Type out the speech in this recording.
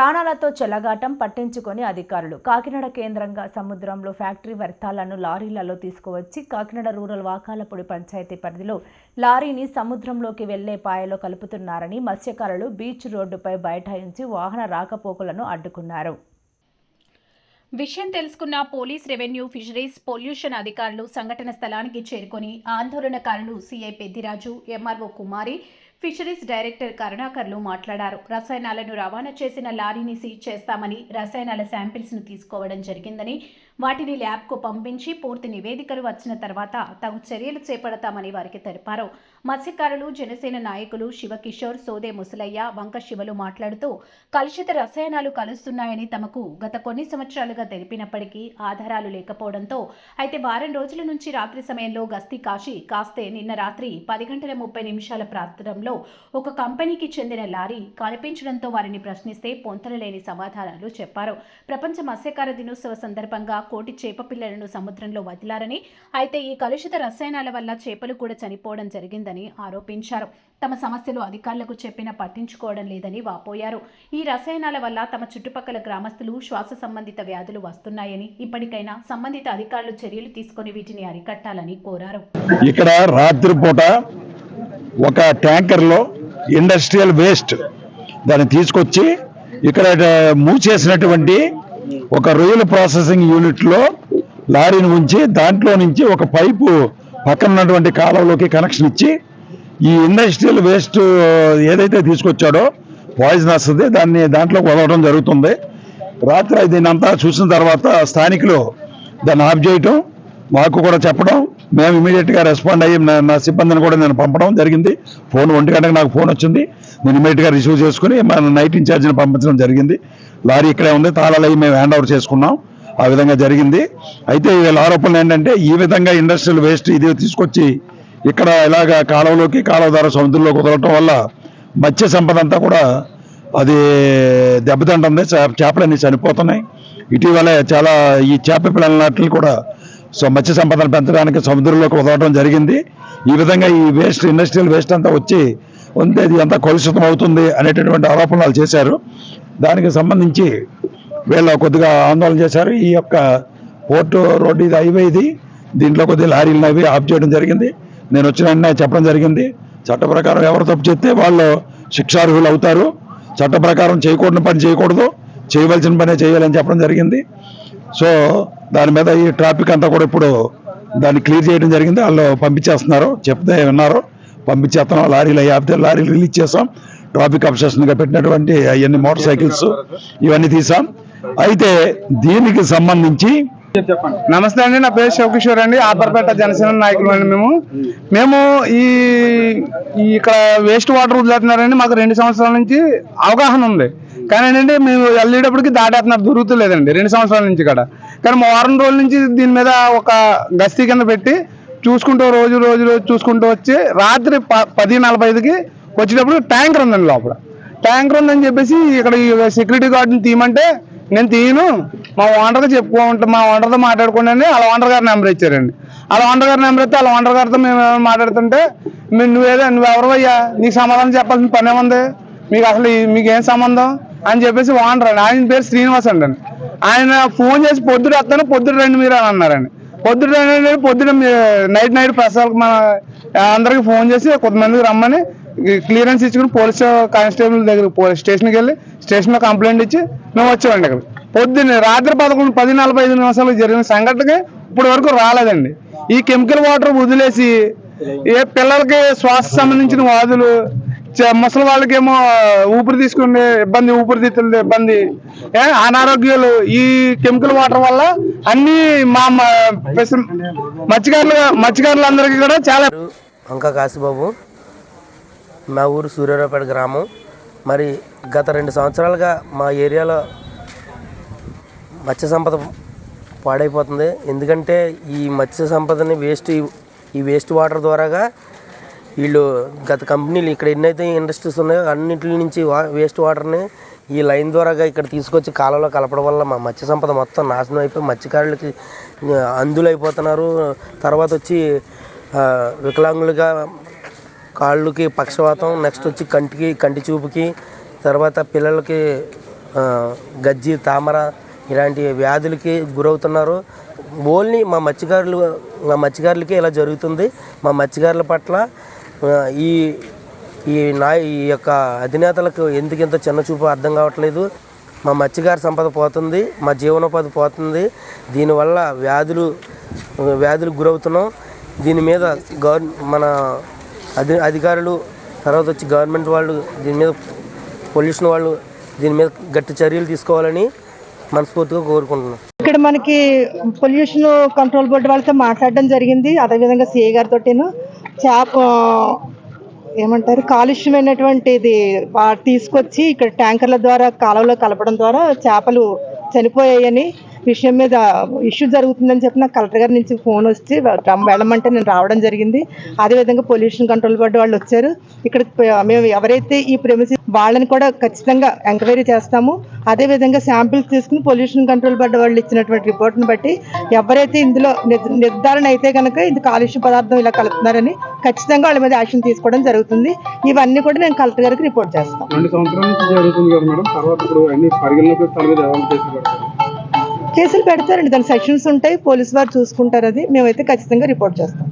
ప్రాణాలతో చెలగాటం పట్టించుకొని అధికారులు. కాకినాడ కేంద్రంగా సముద్రంలో ఫ్యాక్టరీ వ్యర్థాలను లారీలలో తీసుకువచ్చి కాకినాడ రూరల్ వాకాలపూడి పంచాయతీ పరిధిలో లారీని సముద్రంలోకి వెళ్ళే పాయలో కలుపుతున్నారని మత్స్యకారులు బీచ్ రోడ్డుపై బైఠాయించి వాహన రాకపోకలను అడ్డుకున్నారు. విషయం తెలుసుకున్న పోలీస్ రెవెన్యూ ఫిషరీస్ పొల్యూషన్ అధికారులు సంఘటన స్థలానికి చేరుకొని ఆందోళనకారులు CI Peddiraju MRO Kumari fisheries director కరుణాకర్లు మాట్లాడారు. రసాయనాలను రవాణా చేసిన లారీని సీజ్ చేస్తామని రసాయనాల శాంపిల్స్ను తీసుకోవడం జరిగిందని వాటిని ల్యాబ్కు పంపించి పూర్తి నివేదికలు వచ్చిన తర్వాత తగు చర్యలు చేపడతామని వారికి తెలిపారు. మత్స్యకారులు జనసేన నాయకులు శివకిషోర్ సోదే ముసలయ్య వంక శివలు మాట్లాడుతూ కలుషిత రసాయనాలు కలుస్తున్నాయని తమకు గత కొన్ని సంవత్సరాలుగా తెలిపినప్పటికీ ఆధారాలు లేకపోవడంతో అయితే వారం రోజుల నుంచి రాత్రి సమయంలో గస్తీ కాశీ కాస్తే నిన్న రాత్రి పది గంటల ముప్పై నిమిషాల ప్రాంతంలో ఒక కంపెనీకి చెందిన లారీ కనిపించడంతో వారిని ప్రశ్నిస్తే పొంతనలేని సమాధానాలు చెప్పారు. ప్రపంచ మత్స్యకార దినోత్సవ సందర్భంగా కోటి చేప పిల్లలను సముద్రంలో వదిలారని అయితే ఈ కలుషిత రసాయనాల వల్ల చేపలు కూడా చనిపోవడం జరిగిందని ఆరోపించారు. తమ సమస్యలు అధికారులకు చెప్పినా పట్టించుకోవడం లేదని వాపోయారు. ఈ రసాయనాల వల్ల తమ చుట్టుపక్కల గ్రామస్తులు శ్వాస సంబంధిత వ్యాధులు వస్తున్నాయని ఇప్పటికైనా సంబంధిత అధికారులు చర్యలు తీసుకొని వీటిని అరికట్టాలని కోరారు. ఇక్కడ రాత్రిపూట ఒక ట్యాంకర్లో ఇండస్ట్రియల్ వేస్ట్ దాన్ని తీసుకొచ్చి ఇక్కడ మూసేసినటువంటి ఒక రొయ్యల ప్రాసెసింగ్ యూనిట్లో లారీని ఉంచి దాంట్లో నుంచి ఒక పైపు పక్కన ఉన్నటువంటి కనెక్షన్ ఇచ్చి ఈ ఇండస్ట్రియల్ వేస్ట్ ఏదైతే తీసుకొచ్చాడో పాయిజన్ వస్తుంది దాన్ని దాంట్లో వదలడం జరుగుతుంది. రాత్రి దీన్ని అంతా చూసిన తర్వాత స్థానికులు దాన్ని ఆఫ్ చేయటం మాకు కూడా చెప్పడం మేము ఇమీడియట్గా రెస్పాండ్ అయ్యి నా- నా సిబ్బందిని కూడా నేను పంపడం జరిగింది. ఫోన్ ఒంటి గంటకు నాకు ఫోన్ వచ్చింది. నేను ఇమీడియట్గా రిసీవ్ చేసుకుని మన నైట్ ఇన్ఛార్జిని పంపించడం జరిగింది. లారీ ఇక్కడే ఉంది తాళాలు అయ్యి మేము హ్యాండ్ ఓవర్ చేసుకున్నాం. ఆ విధంగా జరిగింది. అయితే వీళ్ళ ఆరోపణలు ఏంటంటే ఈ విధంగా ఇండస్ట్రియల్ వేస్ట్ ఇది తీసుకొచ్చి ఇక్కడ ఇలాగ కాలువలోకి కాలువ ద్వారా సముద్రంలోకి కుదరటం వల్ల మత్స్య సంపద అంతా కూడా అది దెబ్బతింటుంది చేపలన్నీ చనిపోతున్నాయి. ఇటీవలే చాలా ఈ చేప పిల్లలన్నిటిని కూడా సో మత్స్య సంపదను పెంచడానికి సముద్రంలోకి వదలడం జరిగింది. ఈ విధంగా ఈ వేస్ట్ ఇండస్ట్రియల్ వేస్ట్ అంతా వచ్చి ఉంది ఇది అంతా కలుషితం అవుతుంది అనేటటువంటి ఆరోపణలు చేశారు. దానికి సంబంధించి వీళ్ళు కొద్దిగా ఆందోళన చేశారు. ఈ యొక్క పోర్టు రోడ్డు ఇది హైవే ఇది. దీంట్లో కొద్దిగా లారీలు అవి ఆఫ్ చేయడం జరిగింది. నేను వచ్చిన వెంటనే చెప్పడం జరిగింది. చట్ట ప్రకారం ఎవరు తప్పు చేస్తే వాళ్ళు శిక్షార్హులు అవుతారు. చట్ట ప్రకారం చేయకూడని పని చేయకూడదు. చేయవలసిన పనే చేయాలని చెప్పడం జరిగింది. సో దాని మీద ఈ ట్రాఫిక్ అంతా కూడా ఇప్పుడు దాన్ని క్లియర్ చేయడం జరిగింది. వాళ్ళు పంపించేస్తున్నారు. చెప్తే విన్నారు. పంపించేస్తున్నాం. లారీలు అవి ఆపితే లారీలు రిలీజ్ చేస్తాం. ట్రాఫిక్ అబ్సెషన్గా పెట్టినటువంటి అవన్నీ మోటార్ సైకిల్స్ ఇవన్నీ తీసాం. అయితే దీనికి సంబంధించి నమస్తే అండి నా పేరు శివకిషోర్ అండి. ఆపర్పేట జనసేన నాయకులు అండి మేము. మేము ఈ ఈ ఇక్కడ వేస్ట్ వాటర్ వదిలేస్తున్నారండి. మాకు రెండు సంవత్సరాల నుంచి అవగాహన ఉంది. కానీ ఏంటంటే మేము వెళ్ళేటప్పటికి దాటేస్తున్నారు దొరుకుతలేదండి. రెండు సంవత్సరాల నుంచి ఇక్కడ. కానీ వారం రోజుల నుంచి దీని మీద ఒక గస్తీ కింద పెట్టి చూసుకుంటూ రోజు రోజు రోజు చూసుకుంటూ వచ్చి రాత్రి ప పది నలభై ఐదుకి వచ్చేటప్పుడు ట్యాంకర్ ఉందండి లోపల. ట్యాంకర్ ఉందని చెప్పేసి ఇక్కడ ఈ సెక్యూరిటీ గార్డుని తీయమంటే నేను తీయను. మా ఓనర్గా చెప్పుకుంటా మా ఓనర్తో మాట్లాడుకోండి అలా ఓనర్ గారి నెంబర్ ఇచ్చారండి. అలా ఓనర్ గారి నెంబర్ ఇస్తే వాళ్ళ ఓనర్ గారితో మేము మాట్లాడుతుంటే మీరు నువ్వేదో నువ్వెవరు అయ్యా? నీకు సమాధానం చెప్పాల్సిన పనే ఉంది మీకు అసలు మీకేం మీకు ఏం సంబంధం? అని చెప్పేసి ఓనర్ అండి. ఆయన పేరు శ్రీనివాస్ అండి ఆయన ఫోన్ చేసి పొద్దున వస్తాను పొద్దున రండి మీరు అని అన్నారండి. పొద్దున రండి పొద్దున మీ- నైట్ నైట్ ప్రసాద్ మన అందరికి ఫోన్ చేసి కొంతమందికి రమ్మని క్లియరెన్స్ ఇచ్చుకుని పోలీస్ కానిస్టేబుల్ దగ్గర పోలీస్ స్టేషన్కి వెళ్ళి స్టేషన్లో కంప్లైంట్ ఇచ్చి మేము వచ్చామండి ఇక్కడ పొద్దున్నే రాత్రి పదకొండు పది నలభై ఐదు నిమిషాలు జరిగిన సంఘటనకి ఇప్పటి వరకు రాలేదండి. ఈ కెమికల్ వాటర్ వదిలేసి ఏ పిల్లలకి శ్వాస సంబంధించిన వ్యాధులు చ- ముసలి వాళ్ళకేమో ఊపిరి తీసుకునే ఇబ్బంది ఊపిరితిత్తుల ఇబ్బంది ఏ, అనారోగ్యాలు ఈ కెమికల్ వాటర్ వల్ల అన్ని మా మత్స్యకారులు మత్స్యకారులందరికీ కూడా చాలా వంక కాశీబాబు మా ఊరు సూర్యారావుపేట గ్రామం. మరి గత రెండు సంవత్సరాలుగా మా ఏరియాలో మత్స్య సంపద పాడైపోతుంది. ఎందుకంటే ఈ మత్స్య సంపదని వేస్ట్ ఈ వేస్ట్ వాటర్ ద్వారాగా వీళ్ళు గత కంపెనీలు ఇక్కడ ఎన్నైతే ఇండస్ట్రీస్ ఉన్నాయో అన్నింటి నుంచి వా వేస్ట్ వాటర్ని ఈ లైన్ ద్వారాగా ఇక్కడ తీసుకొచ్చి కాలంలో కలపడం వల్ల మా మత్స్య సంపద మొత్తం నాశనం అయిపోయి మత్స్యకారులకి అందులైపోతున్నారు తర్వాత వచ్చి వికలాంగులుగా కాళ్ళకి పక్షవాతం నెక్స్ట్ వచ్చి కంటికి కంటి చూపుకి తర్వాత పిల్లలకి గజ్జి తామర ఇలాంటి వ్యాధులకి గురవుతున్నారు. ఓన్లీ మా మత్స్యకారులు మా మత్స్యకారులకి ఇలా జరుగుతుంది. మా మత్స్యకారుల పట్ల ఈ ఈ నా ఈ యొక్క అధినేతలకు ఎందుకు ఇంత చిన్న చూపు అర్థం కావట్లేదు. మా మత్స్యకారి సంపద పోతుంది మా జీవనోపాధి పోతుంది. దీనివల్ల వ్యాధులు వ్యాధులకు గురవుతున్నాం. దీని మీద గవర్ మన అధి అధికారులు తర్వాత వచ్చి గవర్నమెంట్ వాళ్ళు దీని మీద పొల్యూషన్ వాళ్ళు దీని మీద గట్టి చర్యలు తీసుకోవాలని మనస్ఫూర్తిగా కోరుకుంటున్నాం. ఇక్కడ మనకి పొల్యూషన్ కంట్రోల్ బోర్డు వాళ్ళతో మాట్లాడడం జరిగింది. అదేవిధంగా సిఏ గారితో చేప ఏమంటారు కాలుష్యం అయినటువంటిది తీసుకొచ్చి ఇక్కడ ట్యాంకర్ల ద్వారా కాలువలో కలపడం ద్వారా చేపలు చనిపోయాయని విషయం మీద ఇష్యూ జరుగుతుందని చెప్పి నాకు కలెక్టర్ గారి నుంచి ఫోన్ వచ్చి వెళ్ళమంటే నేను రావడం జరిగింది. అదేవిధంగా పొల్యూషన్ కంట్రోల్ బోర్డు వాళ్ళు వచ్చారు. ఇక్కడ మేము ఎవరైతే ఈ ప్రెమిసి వాళ్ళని కూడా ఖచ్చితంగా ఎంక్వైరీ చేస్తాము. అదేవిధంగా శాంపిల్స్ తీసుకుని పొల్యూషన్ కంట్రోల్ బోర్డు వాళ్ళు ఇచ్చినటువంటి రిపోర్ట్ని బట్టి ఎవరైతే ఇందులో నిర్ధారణ అయితే కనుక ఇది కాలుష్య పదార్థం ఇలా కలుపుతున్నారని ఖచ్చితంగా వాళ్ళ మీద యాక్షన్ తీసుకోవడం జరుగుతుంది. ఇవన్నీ కూడా నేను కలెక్టర్ గారికి రిపోర్ట్ చేస్తాను రెండు సంవత్సరాల నుంచి జరుగుతుంది కదా మేడం. తర్వాత ఇప్పుడు అన్ని పరిగణలోకి తల మీద పెడతారు? కేసులు పెడతారండి. దాని సెక్షన్స్ ఉంటాయి. పోలీసు వారు చూసుకుంటారు అది. మేమైతే ఖచ్చితంగా రిపోర్ట్ చేస్తాం.